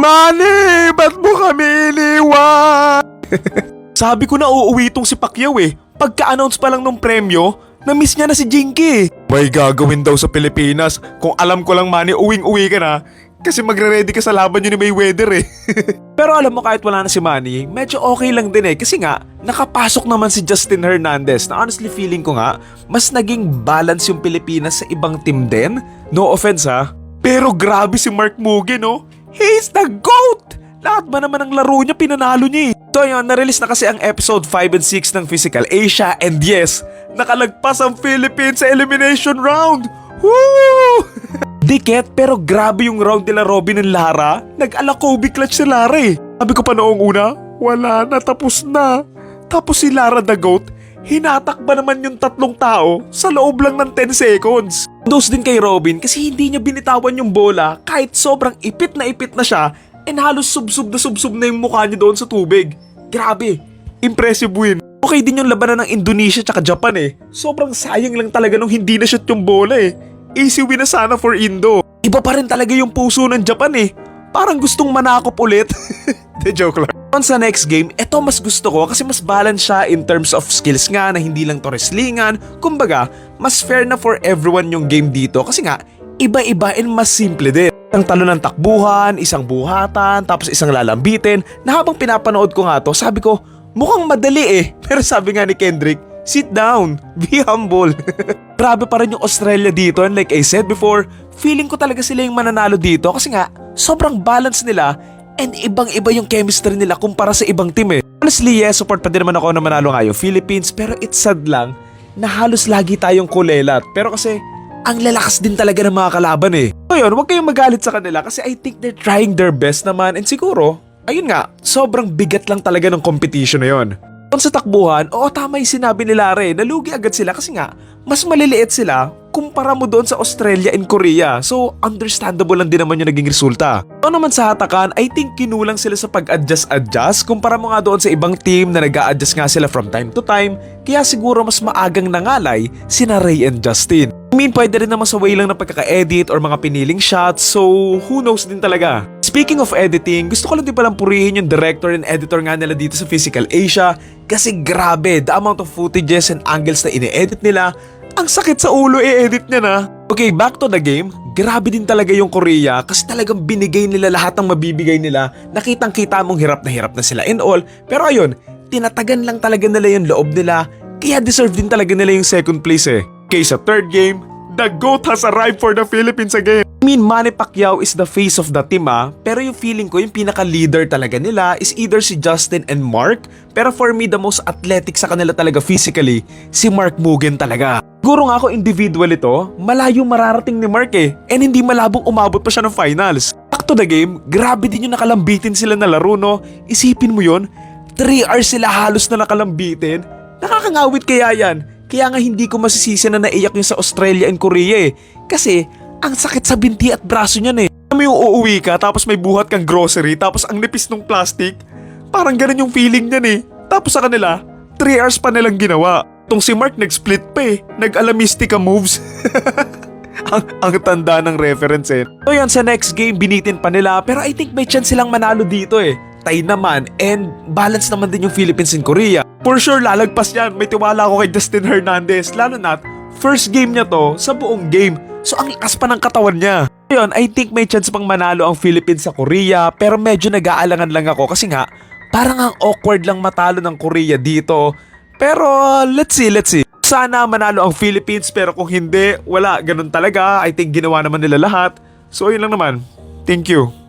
Manny, ba't mo kami iniwan? Sabi ko na uuwi itong si Pacquiao eh. Pagka-announce pa lang ng premyo, na-miss niya na si Jinky. May gagawin daw sa Pilipinas. Kung alam ko lang Manny, uwing-uwi ka na. Kasi magre-ready ka sa laban yun ni Mayweather eh. Pero alam mo kahit wala na si Manny, medyo okay lang din eh. Kasi nga, nakapasok naman si Justin Hernandez na honestly feeling ko nga, mas naging balance yung Pilipinas sa ibang team din. No offense ha. Pero grabe si Mark Mugen no. He's the GOAT! Lahat ba naman ng laro niya pinanalo niya eh. So yun, na-release na kasi ang episode 5 and 6 ng Physical Asia and yes, nakalagpas ang Philippines sa elimination round! Woo! Diket pero grabe yung round nila Robin and Lara. Nag-ala Kobe clutch si Lara eh. Sabi ko pa noong una, wala na tapos na. Tapos si Lara the GOAT, hinatak ba naman yung tatlong tao sa loob lang ng 10 seconds. Dos din kay Robin kasi hindi niya binitawan yung bola kahit sobrang ipit na ipit na siya and halos subsub na subsub na yung mukha niya doon sa tubig. Grabe, impressive win. Okay din yung labanan ng Indonesia tsaka Japan eh. Sobrang sayang lang talaga nung hindi na shoot yung bola eh. Easy win na sana for Indo. Iba pa rin talaga yung puso ng Japan eh. Parang gustong manakop ulit. De joke lang. On sa next game, eto mas gusto ko kasi mas balance siya in terms of skills nga na hindi lang to wrestlingan. Kumbaga, mas fair na for everyone yung game dito kasi nga, iba-iba and mas simple din. Isang talo ng takbuhan, isang buhatan, tapos isang lalambitin na habang pinapanood ko nga to, sabi ko, mukhang madali eh. Pero sabi nga ni Kendrick, sit down, be humble. Grabe pa rin yung Australia dito and like I said before, feeling ko talaga sila yung mananalo dito kasi nga, sobrang balance nila and ibang-iba yung chemistry nila kumpara sa ibang team eh. Honestly, yes, support pa din naman ako na manalo nga yung Philippines pero it's sad lang na halos lagi tayong kulelat. Pero kasi, ang lalakas din talaga ng mga kalaban eh. So yun, huwag kayong magalit sa kanila kasi I think they're trying their best naman and siguro, ayun nga, sobrang bigat lang talaga ng competition na yun. Sa takbuhan, oo tama yung sinabi ni Lare, nalugi agad sila kasi nga, mas maliliit sila kumpara mo doon sa Australia and Korea. So, understandable lang din naman yung naging resulta. O naman sa hatakan, I think kinulang sila sa pag-adjust-adjust kumpara mo nga doon sa ibang team na nag adjust nga sila from time to time. Kaya siguro mas maagang nangalay sina Ray and Justin. I mean, pwede rin naman sa way lang ng pagkaka-edit or mga piniling shots, so who knows din talaga. Speaking of editing, gusto ko lang din palang purihin yung director and editor nga nila dito sa Physical Asia kasi grabe, the amount of footages and angles na ine-edit nila, ang sakit sa ulo i-edit niya na. Okay, back to the game. Grabe din talaga yung Korea kasi talagang binigay nila lahat ng mabibigay nila. Nakitang kita mong hirap na hirap na sila and all. Pero ayun, tinatagan lang talaga nila yung loob nila. Kaya deserve din talaga nila yung second place eh. Okay, sa third game, the GOAT has arrived for the Philippines again. I mean, Manny Pacquiao is the face of the team ah. Pero yung feeling ko, yung pinaka-leader talaga nila is either si Justin and Mark. Pero for me, the most athletic sa kanila talaga physically, si Mark Mugen talaga. Siguro nga ako individual ito, malayo mararating ni Mark eh. And hindi malabong umabot pa siya ng finals. Back to the game, grabe din yung nakalambitin sila na laro no. Isipin mo yon 3 hours sila halos na nakalambitin. Nakakangawit kaya yan. Kaya nga hindi ko masisisi na naiyak yung sa Australia and Korea eh. Kasi ang sakit sa binti at braso niyan eh. Alam yung uuwi ka tapos may buhat kang grocery tapos ang nipis ng plastic? Parang ganun yung feeling niyan eh. Tapos sa kanila, 3 hours pa nilang ginawa. Tong si Mark nag-split pa eh. Nag-alamistika moves. ang, ang tanda ng reference eh. So yan, sa next game, binitin pa nila. Pero I think may chance silang manalo dito eh. Tay naman and balance naman din yung Philippines and Korea. For sure, lalagpas yan. May tiwala ako kay Justin Hernandez. Lalo na, first game niya to sa buong game. So ang lakas pa ng katawan niya. Ngayon, I think may chance pang manalo ang Philippines sa Korea. Pero medyo nag-aalangan lang ako kasi nga, parang ang awkward lang matalo ng Korea dito. Pero let's see, let's see. Sana manalo ang Philippines pero kung hindi, wala, ganun talaga. I think ginawa naman nila lahat. So yun lang naman. Thank you.